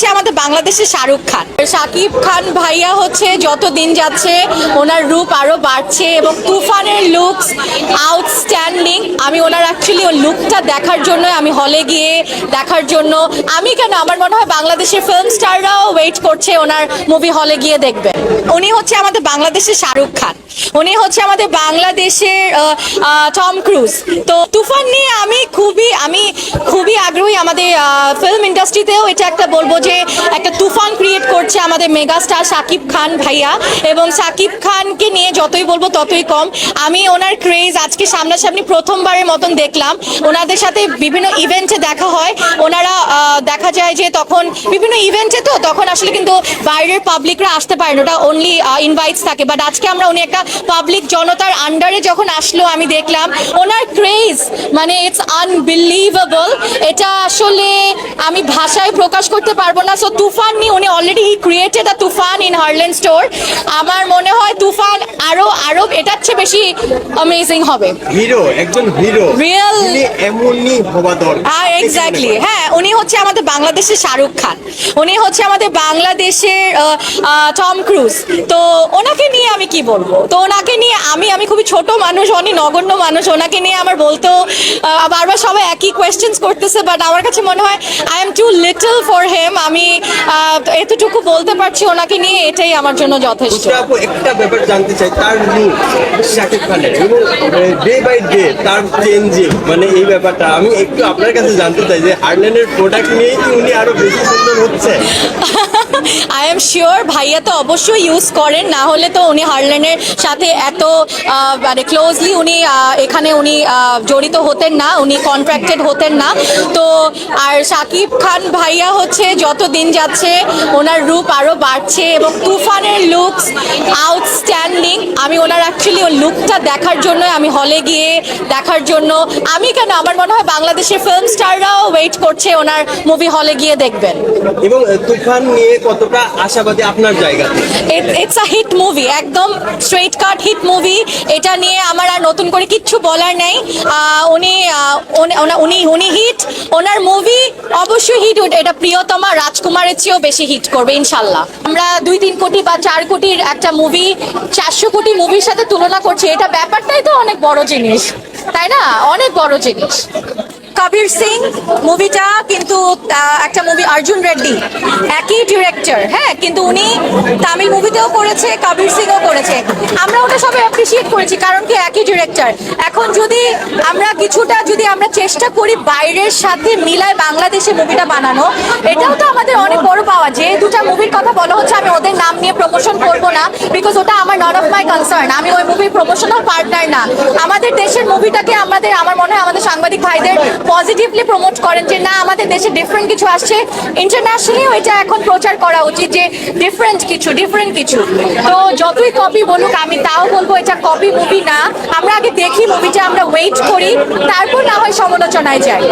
হচ্ছে আমাদের বাংলাদেশের শাহরুখ খান। শাকিব খান ভাইয়া হচ্ছে যত দিন যাচ্ছে ওনার রূপ আরও বাড়ছে এবং তুফানের লুকস আউটস্ট্যান্ডিং আমি ওনার অ্যাকচুয়ালি ওর লুকটা দেখার জন্য আমি হলে গিয়ে দেখার জন্য। আমি কেন? আমার মনে হয় বাংলাদেশের ফিল্ম স্টাররাও ওয়েট করছে ওনার মুভি হলে গিয়ে দেখবেন উনি হচ্ছে আমাদের বাংলাদেশের শাহরুখ খান। উনি হচ্ছে আমাদের বাংলাদেশের টম ক্রুজ তো তুফান নিয়ে আমি আমি আগ্রহী আমাদের ফিল্ম ইন্ডাস্ট্রিতেও এটা একটা বলব যে একটা তুফান করছে আমাদের মেগাস্টার সাকিব খান ভাইয়া। এবং সাকিব খানকে নিয়ে যতই বলব ততই কম। আমি ওনার ক্রেজ আজকে সামনাসামনি প্রথমবারের মতন দেখলাম। ওনাদের সাথে বিভিন্ন ইভেন্টে দেখা হয়। ওনারা দেখা যায় যে তখন বিভিন্ন ইভেন্টে তো তখন আসলে কিন্তু বাইরের পাবলিকরা আসতে পারে না। ওটা অনলি ইনভাইটস থাকে। বাট আজকে আমরা উনি একটা পাবলিক জনতার আন্ডারে যখন আসলো, আমি দেখলাম, ওনার ক্রেজ মানে ইটস আনবিলিভেবল এটা আসলে আমি ভাষায় প্রকাশ করতে পারব না। সো তুফান নিয়ে উনি already he created a Toofan in Harlan store আমার মনে হয় তুফান আরও আরও এটার চেয়ে বেশি অ্যামেজিং হবে। হিরো একজন হিরো। তিনি এমনই হওয়া দরকার। এক্স্যাক্টলি হ্যাঁ উনি হচ্ছে আমাদের বাংলাদেশের শাহরুখ খান। উনি হচ্ছে আমাদের বাংলাদেশের টম ক্রুজ। তো ওনাকে নিয়ে আমি কি বলব? তো ওনাকে নিয়ে আমি আমি খুবই ছোট মানুষ অনেক নগণ্য মানুষ। ওনাকে নিয়ে আমার বলতেও আহ, বারবার সবাই একই কোয়েশ্চেন্স করতেছে বাট আমার কাছে মনে হয় I am too little for him আমি এতটুকু বলতে পারছি ওনাকে নিয়ে এটাই আমার জন্য যথেষ্ট। একটা ব্যাপার জানতে চাই। তার লুক শাকিব খানের এবং ডে বাই ডে তার চেঞ্জিং মানে এই ব্যাপারটা। আমি একটু আপনার কাছে জানতে চাই যে হার্লেনের প্রোডাক্ট নিয়ে কি উনি আরও বেশি সুন্দর হচ্ছে? আই এম শিওর ভাইয়া তো অবশ্যই ইউজ করেন। না হলে তো উনি হারলেনের সাথে এত মানে ক্লোজলি উনি এখানে উনি জড়িত হতেন না। উনি কন্ট্রাক্টেড হতেন না। তো, আর শাকিব খান ভাইয়া হচ্ছে যত দিন যাচ্ছে ওনার রূপ আরও বাড়ছে এবং তুফানের লুকস আউটস্ট্যান্ডিং আমি ওনার অ্যাকচুয়ালি ওর লুকটা দেখার জন্য আমি হলে গিয়ে দেখার জন্য আমি কেন? আমার মনে হয় বাংলাদেশের ফিল্ম স্টাররাও ওয়েট করছে ওনার মুভি হলে গিয়ে দেখবেন। এবং তুফান নিয়ে কতটা আশাবাদী আপনার জায়গাতে? ইটস আ হিট মুভি একদম স্ট্রেট কাট হিট মুভি এটা নিয়ে আমার আর নতুন করে কিচ্ছু বলার নেই। উনি উনি- উনি উনি হিট ওনার মুভি অবশ্যই হিট এটা প্রিয়তমা রাজকুমারের চেয়েও বেশি হিট করবে ইনশাল্লাহ। আমরা দুই তিন কোটি বা চার কোটির একটা মুভি চারশো কোটি মুভির সাথে তুলনা করছি, এটা ব্যাপারটাই তো অনেক বড় জিনিস, তাই না? অনেক বড় জিনিস। কবির সিং মুভিটা কিন্তু একটা মুভি অর্জুন রেড্ডি, একই ডিরেক্টর হ্যাঁ কিন্তু উনি তামিল মুভিতেও করেছে কবির সিংও করেছে। আমরা ওটা সবাই অ্যাপ্রিসিয়েট করেছি, কারণ কি একই ডিরেক্টর এখন যদি আমরা কিছুটা, যদি আমরা চেষ্টা করি বাইরের সাথে মিলায় বাংলাদেশে মুভিটা বানানো, এটাও তো আমাদের অনেক বড় পাওয়া। যে দুটা মুভির কথা বলা হচ্ছে, আমি ওদের নাম নিয়ে প্রমোশন করব না বিকজ ওটা আমার নট অফ মাই কনসার্ন আমি ওই মুভির প্রমোশনাল পার্টনার না। আমাদের দেশের মুভিটাকে আমাদের, আমার মনে হয় আমাদের সাংবাদিক ভাইদের পজিটিভলি প্রমোট করেন যে না, আমাদের দেশে ডিফারেন্ট কিছু আসছে। ইন্টারন্যাশনালিও এটা এখন প্রচার করা উচিত যে ডিফারেন্ট কিছু ডিফারেন্ট কিছু। তো যতই কপি বলুক, আমি তাও বলব এটা কপি মুভি না। আমরা আগে দেখি মুভিটা আমরা ওয়েট করি। তারপর না হয় সমালোচনায় যাই।